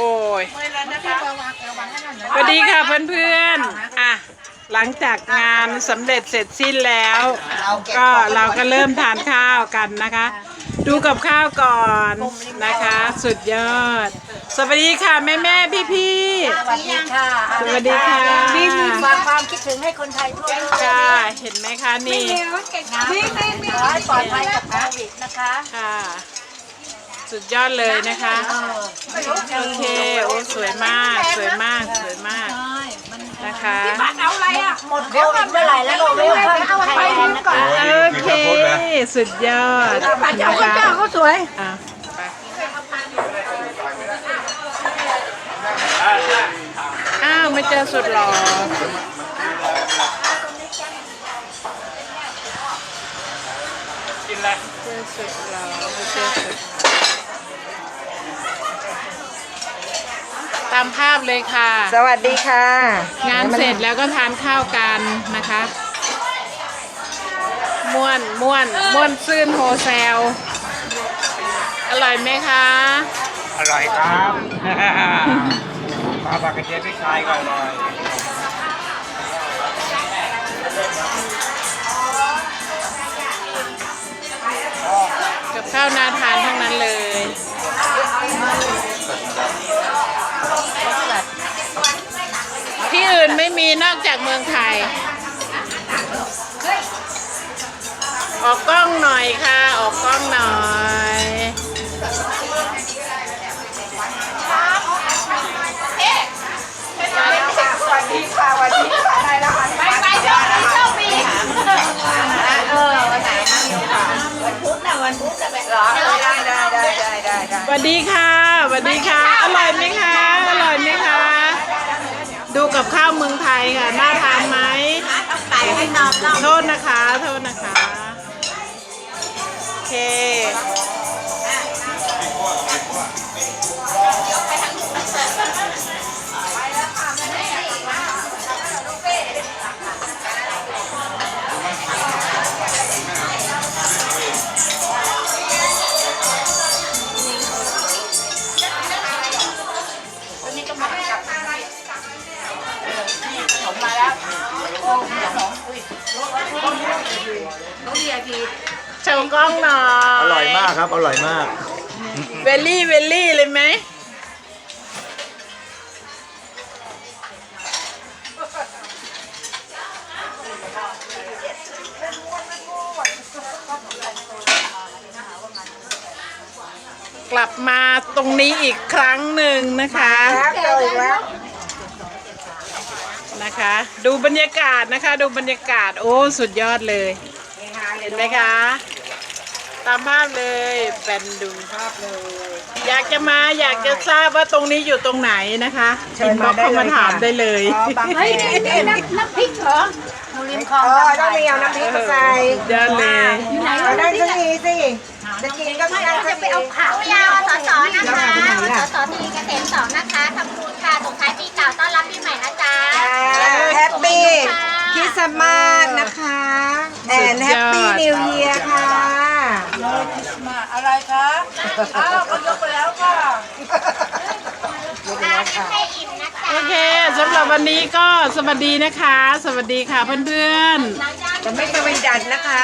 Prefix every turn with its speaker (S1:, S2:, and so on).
S1: โอ้ยสวัสดีค่ะเพื่อนๆอะหลังจากงานสำเร็จเสร็จสิ้นแล้ว ก็เราก็เริ่มทานข้าวกันนะคะ ดูกับข้าวก่อนนะคะ สุดยอด สวัสดีค่ะแม่แม่พี่พี่
S2: สวัสดีค่ะ
S1: สวัสดีค่ะ
S2: ฝากความคิดถึงให้คนไทยทั่วโลก
S1: ๆค่ะเห็นไหมคะนี่
S2: นะขอให้ปลอดภัยจากโควิดนะคะ
S1: ค่ะ สุดยอดเลยนะคะ โอเค โอ้สวยมาก สวยมาก สวยมาก นะคะ
S2: หมดโควิดเมื่อไหร่แล้วเราเร็วเข้าไทยแลนด์นะคะ
S1: โอเค สุดยอดนะคะ
S2: เขาสวย
S1: อะไปอ้าวไม่เจอสุดหล่อเจอสุดหล่อไม่เจอสุด ตามภาพเลยค่ะ
S3: สวัสดีค่ะ
S1: งานเสร็จแล้วก็ทานข้าวกันนะคะม่วนม่วนม่วนซื่นโฮเซลอร่อยไหมคะ
S4: อร่อยครับปลาปลากระเจี๊ยบพริกไทยก็อร่อย
S1: กับข้าวนาทานทั้งนั้นเลยที่อื่นไม่มีนอกจากเมืองไทย ออกกล้องหน่อยค่ะ ออกกล้องหน่อย
S2: พุธนะวันพุธจะแบบเหรอได้ได้ได้ได้ได้ได้
S1: สวัสดีค่ะสวัสดีค่ะ อร่อยไหมคะ อร่อยไหมคะ ดูกับข้าวเมืองไทยค่ะ น่าทานไหม
S2: ไปให้นอนเล่า
S1: โทษนะคะ โทษนะคะ โอเค
S2: มาแล้วโอ้ยสองอุ้ยน้องดียพี
S1: โชว์กล้องหน่อย
S4: อร่อยมากครับ อร่อยมาก
S1: เวลลี่เวลลี่เลยไหมกลับมาตรงนี้อีกครั้งหนึ่งนะคะ
S3: แล้วเจออีกแล้ว
S1: นะคะ ดูบรรยากาศนะคะ ดูบรรยากาศโอ้สุดยอดเลย เห็นไหมคะ ตามภาพเลยแปนดูภาพเลย อยากจะมาอยากจะทราบว่าตรงนี้อยู่ตรงไหนนะคะอินบ็อกเข้ามาถามได้เลย
S2: เฮ้ยนี่น้ำน้ำพริกเหรอหนูริมคลอง
S3: เออต้องมีเอาน้ำพริกมาใส่
S1: ยอดเลย
S3: เอาได้สักทีสิจะกินก็ไม่ได้สักที
S2: ผัก
S5: ยาวสสนะคะสสทีเกษมสองนะคะทำบุญค่ะส่งท้ายปีเก่า
S2: มาอะไรคะอ้าวก็ยกไปแล้วค่ะ
S5: ทานให้อิ่มนะจ๊ะ
S1: โอเคสำหรับวันนี้ก็สวัสดีนะคะ สวัสดีค่ะเพื่อนๆ
S3: จะไม่เป็นวันจันทร์นะคะ